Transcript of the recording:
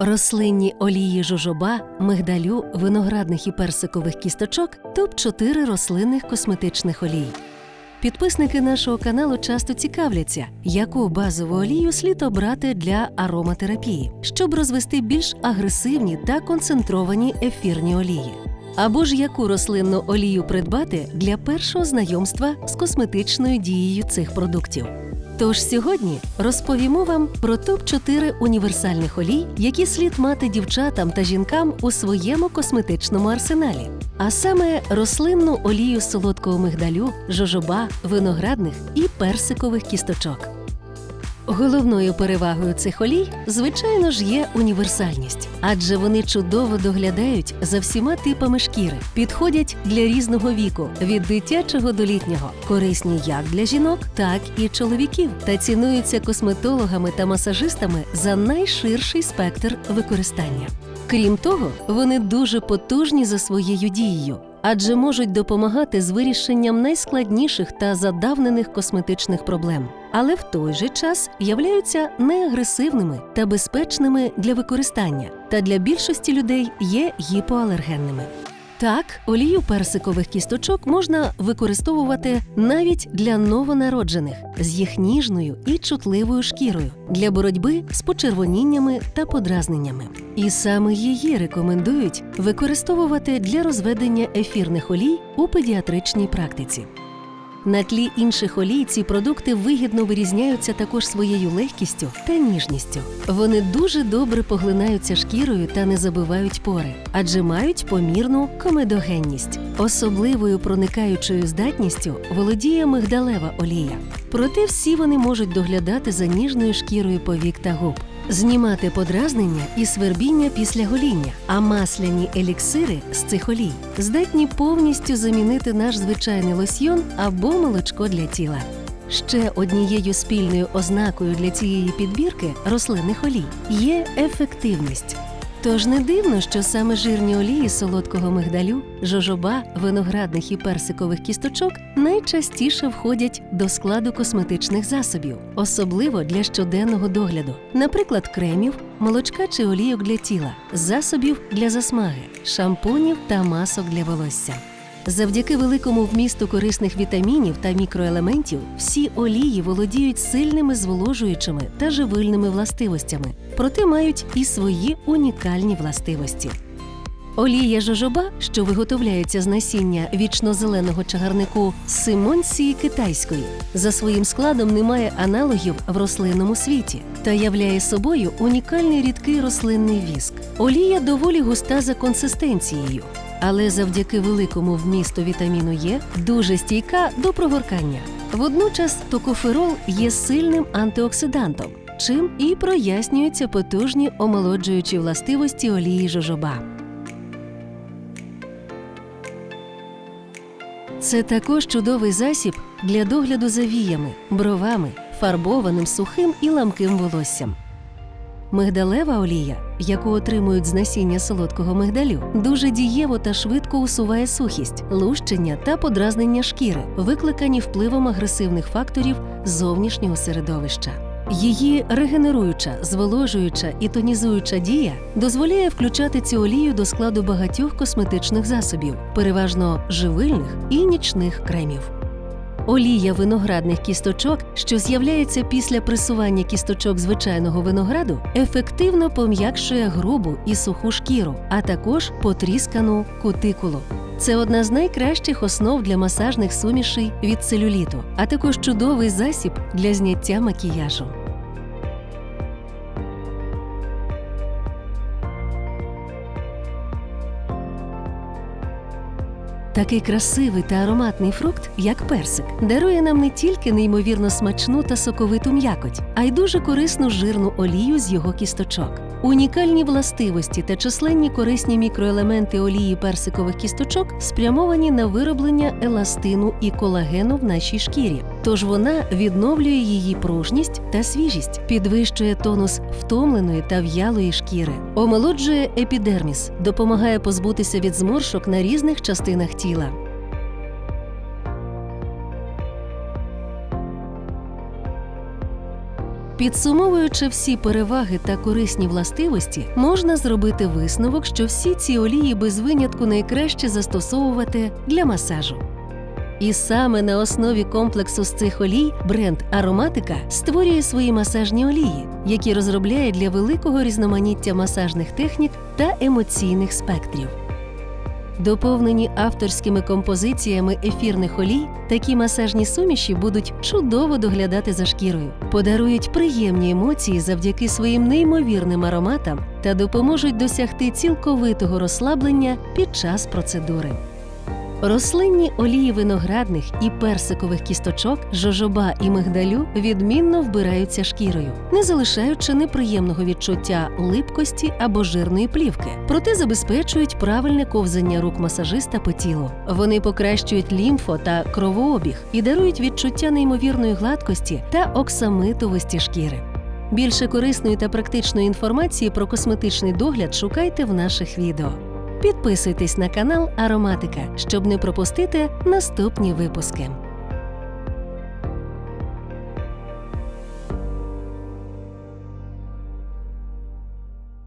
Рослинні олії жожоба, мигдалю, виноградних і персикових кісточок топ 4 рослинних косметичних олій. Підписники нашого каналу часто цікавляться, яку базову олію слід обрати для ароматерапії, щоб розвести більш агресивні та концентровані ефірні олії. Або ж яку рослинну олію придбати для першого знайомства з косметичною дією цих продуктів. Тож сьогодні розповімо вам про топ-4 універсальних олій, які слід мати дівчатам та жінкам у своєму косметичному арсеналі, а саме рослинну олію солодкого мигдалю, жожоба, виноградних і персикових кісточок. Головною перевагою цих олій, звичайно ж, є універсальність, адже вони чудово доглядають за всіма типами шкіри, підходять для різного віку від дитячого до літнього, корисні як для жінок, так і чоловіків, та цінуються косметологами та масажистами за найширший спектр використання. Крім того, вони дуже потужні за своєю дією, адже можуть допомагати з вирішенням найскладніших та задавнених косметичних проблем, але в той же час являються неагресивними та безпечними для використання, та для більшості людей є гіпоалергенними. Так, олію персикових кісточок можна використовувати навіть для новонароджених з їх ніжною і чутливою шкірою для боротьби з почервоніннями та подразненнями. І саме її рекомендують використовувати для розведення ефірних олій у педіатричній практиці. На тлі інших олій ці продукти вигідно вирізняються також своєю легкістю та ніжністю. Вони дуже добре поглинаються шкірою та не забивають пори, адже мають помірну комедогенність. Особливою проникаючою здатністю володіє мигдалева олія. Проте всі вони можуть доглядати за ніжною шкірою повік та губ. Знімати подразнення і свербіння після гоління, а масляні еліксири з цих олій здатні повністю замінити наш звичайний лосьйон або молочко для тіла. Ще однією спільною ознакою для цієї підбірки рослинних олій є ефективність. Тож не дивно, що саме жирні олії солодкого мигдалю, жожоба, виноградних і персикових кісточок найчастіше входять до складу косметичних засобів, особливо для щоденного догляду, наприклад, кремів, молочка чи олійок для тіла, засобів для засмаги, шампунів та масок для волосся. Завдяки великому вмісту корисних вітамінів та мікроелементів всі олії володіють сильними зволожуючими та живильними властивостями, проте мають і свої унікальні властивості. Олія жожоба, що виготовляється з насіння вічно-зеленого чагарнику симонції китайської, за своїм складом не має аналогів в рослинному світі та являє собою унікальний рідкий рослинний віск. Олія доволі густа за консистенцією, але завдяки великому вмісту вітаміну Е дуже стійка до прогоркання. Водночас токоферол є сильним антиоксидантом, чим і прояснюються потужні омолоджуючі властивості олії жожоба. Це також чудовий засіб для догляду за віями, бровами, фарбованим сухим і ламким волоссям. Мигдалева олія, яку отримують з насіння солодкого мигдалю, дуже дієво та швидко усуває сухість, лущення та подразнення шкіри, викликані впливом агресивних факторів зовнішнього середовища. Її регенеруюча, зволожуюча і тонізуюча дія дозволяє включати цю олію до складу багатьох косметичних засобів, переважно живильних і нічних кремів. Олія виноградних кісточок, що з'являється після пресування кісточок звичайного винограду, ефективно пом'якшує грубу і суху шкіру, а також потріскану кутикулу. Це одна з найкращих основ для масажних сумішей від целюліту, а також чудовий засіб для зняття макіяжу. Такий красивий та ароматний фрукт, як персик, дарує нам не тільки неймовірно смачну та соковиту м'якоть, а й дуже корисну жирну олію з його кісточок. Унікальні властивості та численні корисні мікроелементи олії персикових кісточок спрямовані на вироблення еластину і колагену в нашій шкірі. Тож вона відновлює її пружність та свіжість, підвищує тонус втомленої та в'ялої шкіри, омолоджує епідерміс, допомагає позбутися від зморшок на різних частинах тіла. Підсумовуючи всі переваги та корисні властивості, можна зробити висновок, що всі ці олії без винятку найкраще застосовувати для масажу. І саме на основі комплексу з цих олій бренд Ароматика створює свої масажні олії, які розробляє для великого різноманіття масажних технік та емоційних спектрів. Доповнені авторськими композиціями ефірних олій, такі масажні суміші будуть чудово доглядати за шкірою, подарують приємні емоції завдяки своїм неймовірним ароматам та допоможуть досягти цілковитого розслаблення під час процедури. Рослинні олії виноградних і персикових кісточок, жожоба і мигдалю відмінно вбираються шкірою, не залишаючи неприємного відчуття липкості або жирної плівки, проте забезпечують правильне ковзання рук масажиста по тілу. Вони покращують лімфо та кровообіг і дарують відчуття неймовірної гладкості та оксамитовості шкіри. Більше корисної та практичної інформації про косметичний догляд шукайте в наших відео. Підписуйтесь на канал Ароматика, щоб не пропустити наступні випуски.